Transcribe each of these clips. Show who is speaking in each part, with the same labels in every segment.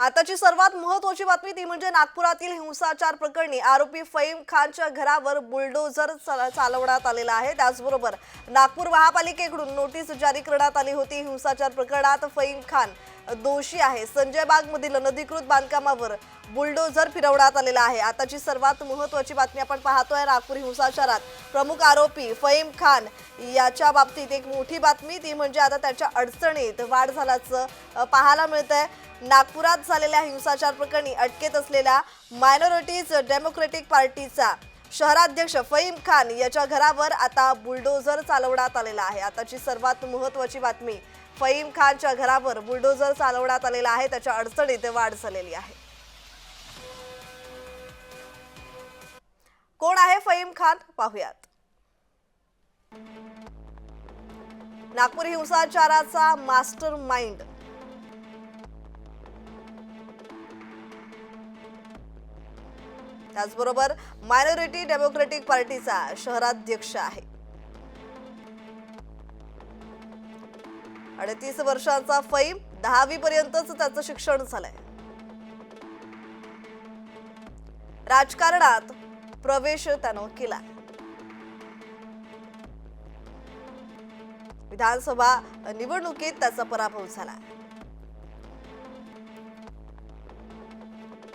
Speaker 1: आताची सर्वात महत्वाची बातमी ती म्हणजे नागपुरातील हिंसाचार प्रकरणी आरोपी फईम खानच्या घरावर बुलडोझर चालवण्यात आलेला आहे. त्याचबरोबर नागपूर महापालिकेकडून नोटीस जारी करण्यात आली होती. हिंसाचार प्रकरणात फईम खान दोषी आहे. संजय बागमधील अनधिकृत बांधकामावर बुलडोझर फिरवण्यात आलेला आहे. आताची सर्वात महत्वाची बातमी आपण पाहतोय नागपूर हिंसाचारात प्रमुख आरोपी फईम खान याच्या बाबतीत एक मोठी बातमी. ती म्हणजे आता त्याच्या अडचणीत वाढ झाल्याचं पाहायला मिळत आहे नागपुरात झालेल्या हिंसाचार प्रकरणी अटकेत असलेल्या मायनॉरिटीज डेमोक्रेटिक पार्टीचा शहराध्यक्ष फईम खान याच्या घरावर आता बुलडोझर चालवण्यात आलेला आहे. आताची सर्वात महत्वाची बातमी फईम खानच्या घरावर बुलडोझर चालवण्यात आलेला आहे. त्याच्या अडचणीत वाढ झालेली आहे. कोण आहे फईम खान? पाहुयात. नागपूर हिंसाचाराचा मास्टर माइंड त्याचबरोबर मायनॉरिटी डेमोक्रेटिक पार्टीचा शहराध्यक्ष आहे. अडतीस वर्षांचा फैम दहावी पर्यंतच त्याचं शिक्षण झालंय. राजकारणात प्रवेश त्यानं केला विधानसभा निवडणुकीत त्याचा पराभव झाला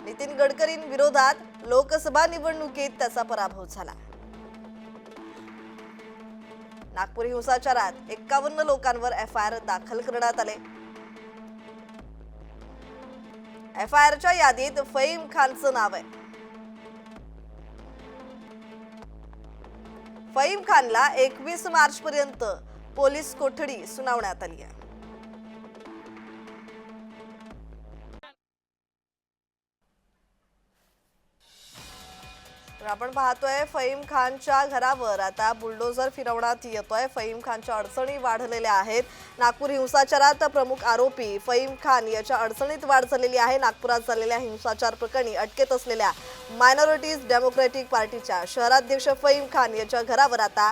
Speaker 1: नितीन गडकरींविरोधात लोकसभा निवडणुकीत त्याचा पराभव झाला नागपूर हिंसाचारात एक्कावन्न लोकांवर एफ आय आर दाखल करण्यात आले. एफ आय आरच्या यादीत फईम खानचं नाव आहे. फईम खानला एकवीस मार्च पर्यंत पोलीस कोठडी सुनावण्यात आली आहे. आपण पाहतोय फहीम खानच्या घरावर. आता बुलडोझर फिरवण्यात येतोय. फईम खानच्या अडचणी वाढलेल्या आहेत. नागपूर हिंसाचारात प्रमुख आरोपी फईम खान याच्या अडचणीत वाढ झालेली आहे. नागपुरात झालेल्या हिंसाचार प्रकरणी अटकेत असलेल्या मायनॉरिटीज डेमोक्रॅटिक पार्टीच्या शहराध्यक्ष फईम खान याच्या घरावर आता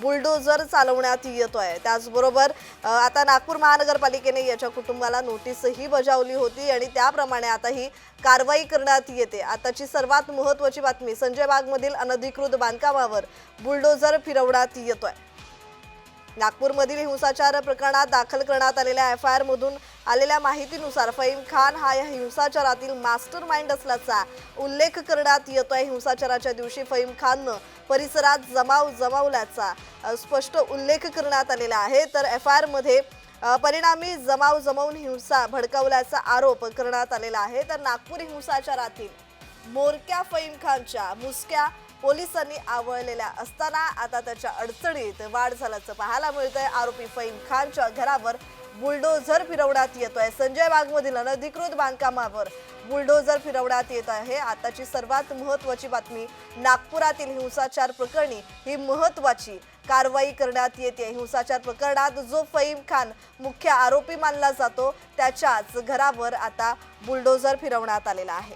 Speaker 1: बुलडोजर चालवण्यात येतो आहे त्याचबरोबर आता नागपूर महानगरपालिकेने याच्या कुटुंबाला नोटीसही बजावली होती आणि त्याप्रमाणे आता ही कारवाई करण्यात येते. आताची सर्वात महत्वाची बातमी संजय बागमधील अनधिकृत बांधकामावर बुलडोजर फिरवण्यात येतोय. नागपूरमधील हिंसाचार प्रकरणात दाखल करण्यात आलेल्या एफ आय आरमधून आलेल्या माहितीनुसार फईम खान हा या हिंसाचारातील मास्टर माइंड असल्याचा उल्लेख करण्यात येतोय हिंसाचाराच्या दिवशी फईम खाननं परिसरात जमाव जमावल्याचा स्पष्ट उल्लेख करण्यात आलेला आहे. तर एफ आय आरमध्ये परिणामी जमाव जमवून हिंसा भडकवल्याचा आरोप करण्यात आलेला आहे. तर नागपूर हिंसाचारातील मोरक्या फईम खानच्या मुसक्या पोलिसांनी आवळलेल्या असताना आता त्याच्या अडचणीत वाढ झाल्याचं पाहायला मिळतंय. आरोपी फईम खानच्या घरावर बुलडोझर फिरवण्यात येतोय संजय बागमधील अनधिकृत बांधकामावर बुलडोझर फिरवण्यात येत आहे. आताची सर्वात महत्वाची बातमी नागपुरातील हिंसाचार प्रकरणी ही महत्वाची कारवाई करण्यात येते. हिंसाचार प्रकरणात जो फईम खान मुख्य आरोपी मानला जातो त्याच्याच घरावर आता बुलडोझर फिरवण्यात आलेला आहे.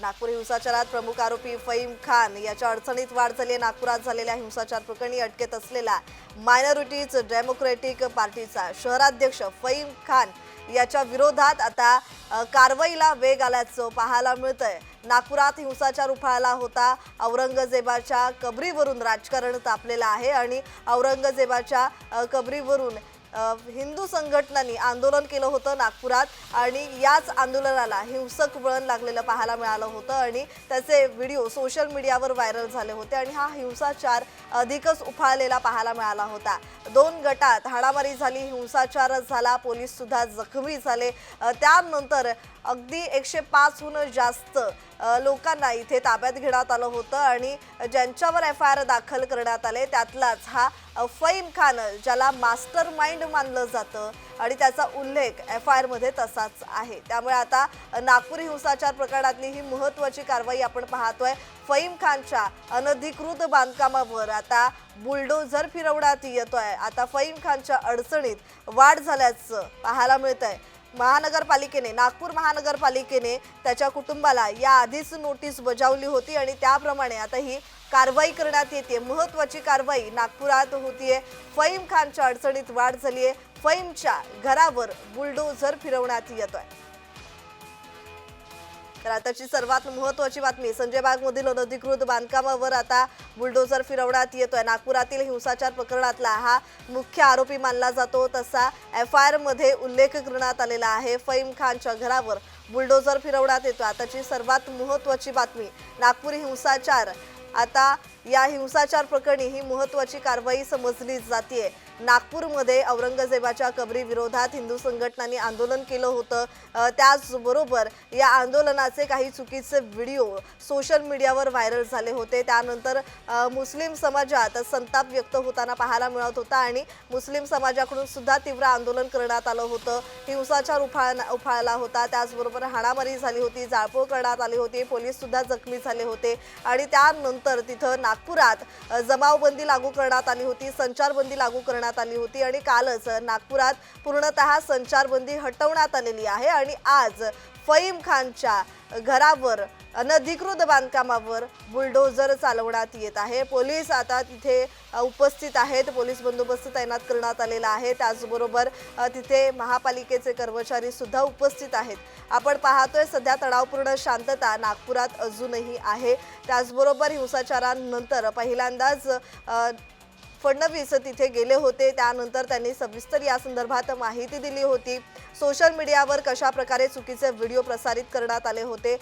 Speaker 1: नागपूर हिंसाचारात प्रमुख आरोपी फईम खान याच्या अडचणीत वाढ झाली आहे. नागपुरात झालेल्या हिंसाचार प्रकरणी अटकेत असलेला मायनॉरिटीज डेमोक्रेटिक पार्टीचा शहराध्यक्ष फईम खान याच्या विरोधात आता कारवाईला वेग आल्याचं पाहायला मिळतंय नागपुरात हिंसाचार उफाळला होता औरंगजेबाच्या कबरीवरून राजकारण तापलेलं आहे आणि औरंगजेबाच्या कबरीवरून हिंदू संघटनांनी आंदोलन केलं होतं नागपुरात आणि याच आंदोलनाला हिंसक वळण लागलेलं पाहायला मिळालं होतं आणि त्याचे व्हिडिओ सोशल मीडियावर व्हायरल झाले होते आणि हा हिंसाचार अधिकच उफाळलेला पाहायला मिळाला होता. दोन गटात हाणामारी झाली हिंसाचार झाला पोलीस सुद्धा जखमी झाले. त्यानंतर अगदी एकशे पाचहून जास्त लोकांना इथे ताब्यात घेण्यात आलं होतं आणि ज्यांच्यावर एफ आय आर दाखल करण्यात आले त्यातलाच हा फईम खान ज्याला मास्टर माइंड मानलं जातं आणि त्याचा उल्लेख एफ आय आरमध्ये तसाच आहे. त्यामुळे आता नागपूर हिंसाचार प्रकरणातली ही महत्वाची कारवाई आपण पाहतोय. फईम खानच्या अनधिकृत बांधकामावर आता बुलडोझर फिरवण्यात येतोय. आता फईम खानच्या अडचणीत वाढ झाल्याचं पाहायला मिळतंय. महानगरपालिकेने नागपूर महानगरपालिकेने त्याच्या कुटुंबाला या आधीच नोटीस बजावली होती आणि त्याप्रमाणे आता ही कारवाई करण्यात येते. महत्वाची कारवाई नागपुरात होतीये. फईम खानच्या अडचणीत वाढ झाली आहे फईमच्या घरावर बुलडोझर फिरवण्यात येतोय. तर आताची सर्वात महत्वाची बातमी संजय बागमधील अनधिकृत बांधकामावर आता बुलडोझर फिरवण्यात येतोय. नागपुरातील हिंसाचार प्रकरणातला हा मुख्य आरोपी मानला जातो. तसा एफ आय आरमध्ये उल्लेख करण्यात आलेला आहे. फईम खानच्या घरावर बुलडोझर फिरवण्यात येतो आताची सर्वात महत्वाची बातमी नागपूर हिंसाचार. आता या हिंसाचार प्रकरणी ही महत्वाची कारवाई समजली जाते नागपूरमध्ये औरंगजेबाच्या कबरी विरोधात हिंदू संघटनांनी आंदोलन केलं होतं. त्याचबरोबर या आंदोलनाचे काही चुकीचे व्हिडिओ सोशल मीडियावर व्हायरल झाले होते. त्यानंतर मुस्लिम समाजात संताप व्यक्त होताना पाहायला मिळत होता आणि मुस्लिम समाजाकडून सुद्धा तीव्र आंदोलन करण्यात आलं होतं. हिंसाचार उफाळ उफाळला होता. त्याचबरोबर हाणामारी झाली होती जाळपोळ करण्यात आली होती. पोलीस सुद्धा जखमी झाले होते. आणि त्यानंतर तिथं नागपुरात जमावबंदी लागू करण्यात आली होती संचारबंदी लागू करण्यात आली होती आणि कालच नागपुरात पूर्णतः संचारबंदी हटवण्यात आलेली आहे आणि आज फईम खानच्या घरावर अनधिकृत बांधकामावर बुलडोझर चालवण्यात येत आहे. पोलीस आता तिथे उपस्थित आहेत. पोलीस बंदोबस्त तैनात करण्यात आलेला आहे. त्याचबरोबर तिथे महापालिकेचे कर्मचारी सुद्धा उपस्थित आहेत. आपण पाहतोय सध्या तणावपूर्ण शांतता नागपुरात अजूनही आहे. त्याचबरोबर हिंसाचारानंतर पहिल्यांदाच फडणवीस तिथे गेले होते. त्यानंतर त्यांनी सविस्तर या संदर्भात माहिती दिली होती. सोशल मीडियावर कशा प्रकारे चुकीचे व्हिडिओ प्रसारित करण्यात आले होते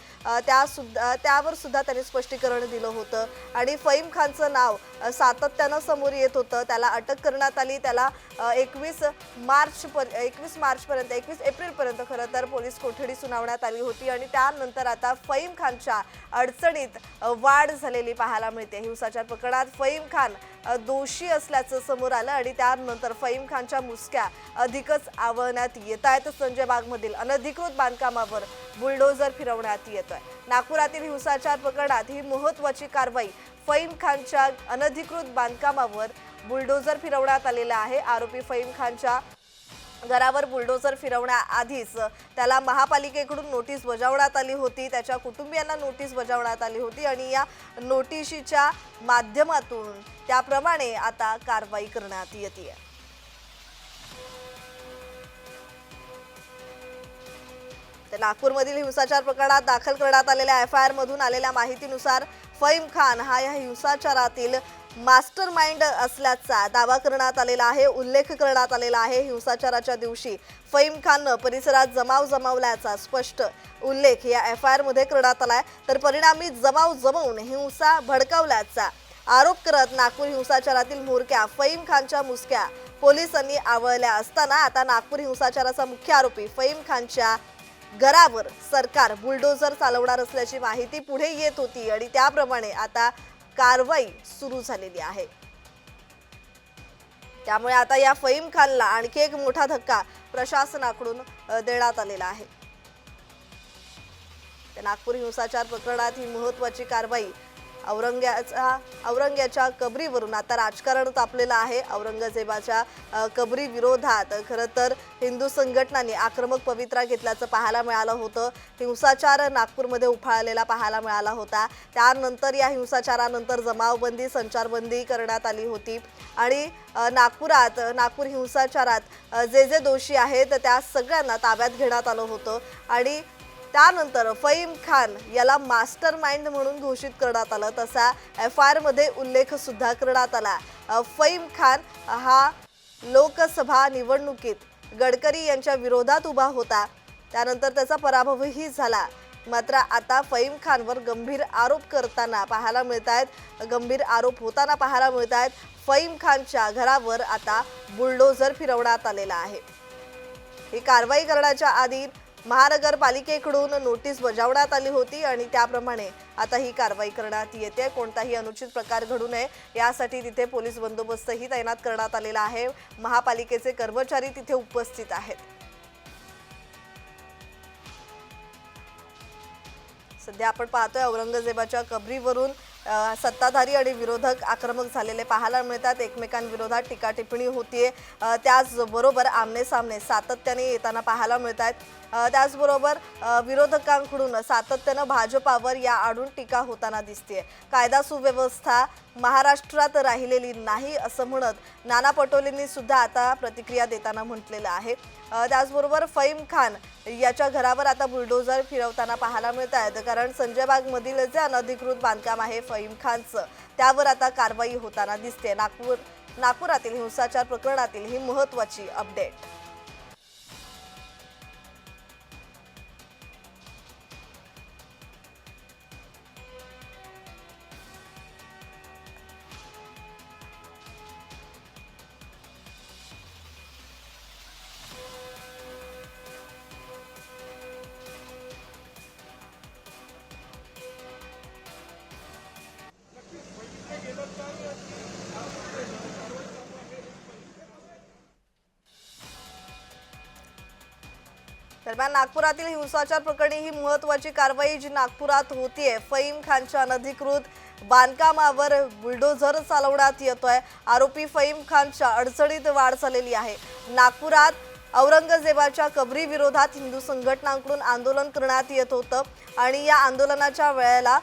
Speaker 1: त्या सुद्धा त्यावर सुद्धा त्यांनी स्पष्टीकरण दिलं होतं. आणि फईम खानचं नाव सातत्यानं समोर येत होतं. त्याला अटक करण्यात आली. त्याला एकवीस मार्च पर एकवीस मार्चपर्यंत एकवीस एप्रिलपर्यंत खरं तर पोलीस कोठडी सुनावण्यात आली होती. आणि त्यानंतर आता फईम खानच्या अडचणीत वाढ झालेली पाहायला मिळते. हिंसाचार प्रकरणात फईम खान दोषी असल्याचं समोर आलं आणि त्यानंतर फईम खानच्या मुसक्या अधिकच आवळण्यात येत आहेत. संजय बागमधील अनधिकृत बांधकामावर बुलडोझर फिरवण्यात येतोय नागपुरातील हिंसाचार प्रकरणात ही महत्वाची कारवाई फईम खानच्या अनधिकृत बांधकामावर बुलडोझर फिरवण्यात आलेला आहे. आरोपी फईम खानच्या घरावर बुलडोझर फिरवण्याआधीच त्याला महापालिकेकडून नोटीस बजावण्यात आली होती. त्याच्या कुटुंबियांना नोटीस बजावण्यात आली होती आणि या नोटिशीच्या माध्यमातून त्याप्रमाणे आता कारवाई करण्यात येते तर नागपूरमधील हिंसाचार प्रकरणात दाखल करण्यात आलेल्या एफ आय आर मधून आलेल्या माहितीनुसार फईम खान हा या हिंसाचारातील मास्टर माइंड असल्याचा दावा करण्यात आलेला आहे उल्लेख करण्यात आलेला आहे. हिंसाचाराच्या दिवशी फईम खाननं परिसरात जमाव जमावल्याचा स्पष्ट उल्लेख या एफ आय आरमध्ये करण्यात आला आहे तर परिणामी जमाव जमवून हिंसा भडकावल्याचा आरोप करत नागपूर हिंसाचारातील म्होरक्या फईम खानच्या मुसक्या पोलिसांनी आवळल्या असताना आता नागपूर हिंसाचाराचा मुख्य आरोपी फईम खानच्या घरावर सरकार बुलडोझर चालवणार असल्याची माहिती पुढे येत होती आणि त्याप्रमाणे आता कारवाई सुरू झालेली आहे. त्यामुळे आता या फईम खानला आणखी एक मोठा धक्का प्रशासनाकडून देण्यात आलेला आहे. नागपूर हिंसाचार प्रकरणात ही महत्वाची कारवाई औरंग्याचा औरंग्याच्या कबरीवरून आता राजकारण तापलेलं आहे. औरंगजेबाच्या कबरी विरोधात खरं तर हिंदू संघटनांनी आक्रमक पवित्रा घेतल्याचं पाहायला मिळालं होतं. हिंसाचार नागपूरमध्ये उफाळलेला पाहायला मिळाला होता. त्यानंतर या हिंसाचारानंतर जमावबंदी संचारबंदी करण्यात आली होती. आणि नागपुरात नागपूर हिंसाचारात जे जे दोषी आहेत त्या सगळ्यांना ताब्यात घेण्यात आलं होतं. आणि त्यानंतर फईम खान याला मास्टर माइंड म्हणून घोषित करण्यात आलं. तसा एफ आय आरमध्ये उल्लेख सुद्धा करण्यात आला. फईम खान हा लोकसभा निवडणुकीत गडकरी यांच्या विरोधात उभा होता. त्यानंतर त्याचा पराभवही झाला. मात्र आता फईम खानवर गंभीर आरोप करताना पाहायला मिळत आहेत गंभीर आरोप होताना पाहायला मिळत आहेत फईम खानच्या घरावर आता बुलडोझर फिरवण्यात आलेला आहे. ही कारवाई करण्याच्या आधी महानगरपालिकेकडून नोटीस बजावण्यात आली होती आणि त्याप्रमाणे आता ही कारवाई करण्यात येते. कोणताही अनुचित प्रकार घडू नये. यासाठी तिथे पोलीस बंदोबस्तही तैनात करण्यात आलेला आहे. महापालिकेचे कर्मचारी तिथे उपस्थित आहेत. सध्या आपण पाहतोय औरंगजेबाच्या कबरीवरून सत्ताधारी आणि विरोधक आक्रमक झालेले पाहायला मिळतात. एकमेकांविरोधात टीकाटिप्पणी होतीये. त्याचबरोबर आमने सामने सातत्याने येताना पाहायला मिळत आहेत त्याचबरोबर विरोधकांकडून सातत्यानं भाजपावर या आडून टीका होताना दिसते कायदा सुव्यवस्था महाराष्ट्रात राहिलेली नाही असं म्हणत नाना पटोलेंनी सुद्धा आता प्रतिक्रिया देताना म्हटलेलं आहे. त्याचबरोबर फईम खान याच्या घरावर आता बुलडोझर फिरवताना पाहायला मिळत आहेत. कारण संजयबागमधील जे अनधिकृत बांधकाम आहे फईम खानचं त्यावर आता कारवाई होताना दिसते. नागपूर नागपुरातील हिंसाचार प्रकरणातील ही महत्वाची अपडेट दरम्यान नागपुरातील हिंसाचार प्रकरणी ही महत्वाची कारवाई जी नागपुरात होतीये फईम खानच्या अनधिकृत बांधकामावर बुलडोझर चालवण्यात येतोय. आरोपी फईम खानच्या अडचणीत वाढ झालेली आहे. नागपुरात औरंगजेबाच्या कबरी विरोधात हिंदू संघटनांकडून आंदोलन करण्यात येत होतं आणि या आंदोलनाच्या वेळेला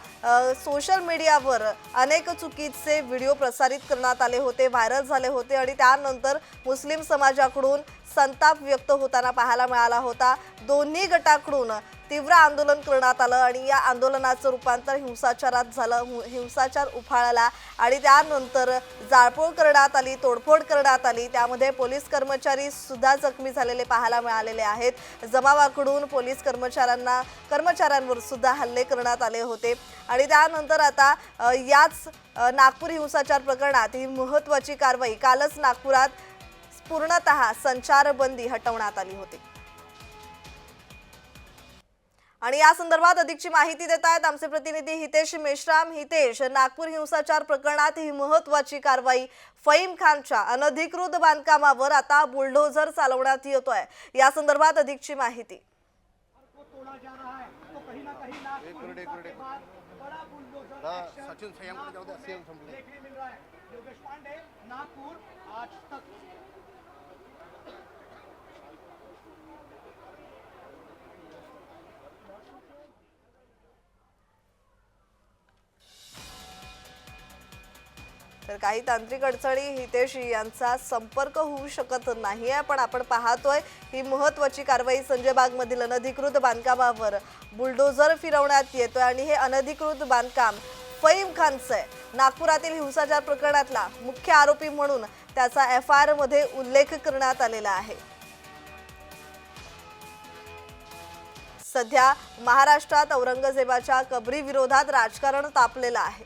Speaker 1: सोशल मीडियावर अनेक चुकीचे व्हिडिओ प्रसारित करण्यात आले होते व्हायरल झाले होते आणि त्यानंतर मुस्लिम समाजाकडून संताप व्यक्त होताना पाहायला मिळाला होता. दोन्ही गटाकडून तीव्र आंदोलन करण्यात आलं आणि या आंदोलनाचं रूपांतर हिंसाचारात झालं. हिंसाचार उफाळला आणि त्यानंतर जाळपोळ करण्यात आली तोडफोड करण्यात आली. त्यामध्ये पोलीस कर्मचारी सुद्धा जखमी झालेले पाहायला मिळालेले आहेत. जमावाकडून पोलीस कर्मचाऱ्यांना कर्मचाऱ्यांवर सुद्धा हल्ले करण्यात आले होते. आणि त्यानंतर आता याच नागपूर हिंसाचार प्रकरणात ही महत्वाची कारवाई कालच नागपुरात पूर्णतः संचारबंदी हटवण्यात आली होती. आणि या संदर्भात अधिकची माहिती देत आहेत आमचे प्रतिनिधी हितेश मेश्राम. हितेश नागपूर हिंसाचार प्रकरणात ही महत्वाची कारवाई फईम खानच्या अनधिकृत बांधकामावर आता बुलडोझर चालवण्यात येतोय. या संदर्भात अधिकची माहिती.
Speaker 2: सचिन
Speaker 1: तर काही तांत्रिक अडचणी हितेशी यांचा संपर्क होऊ शकत नाहीये पण आपण पाहतोय ही महत्वाची कारवाई संजय बागमधील अनधिकृत बांधकामावर बुलडोझर फिरवण्यात येतोय आणि हे अनधिकृत बांधकाम फईम खानचं आहे. नागपुरातील हिंसाचार प्रकरणातला मुख्य आरोपी म्हणून त्याचा एफ आयमध्ये उल्लेख करण्यात आलेला आहे. सध्या महाराष्ट्रात औरंगजेबाच्या कबरी विरोधात राजकारण तापलेलं आहे.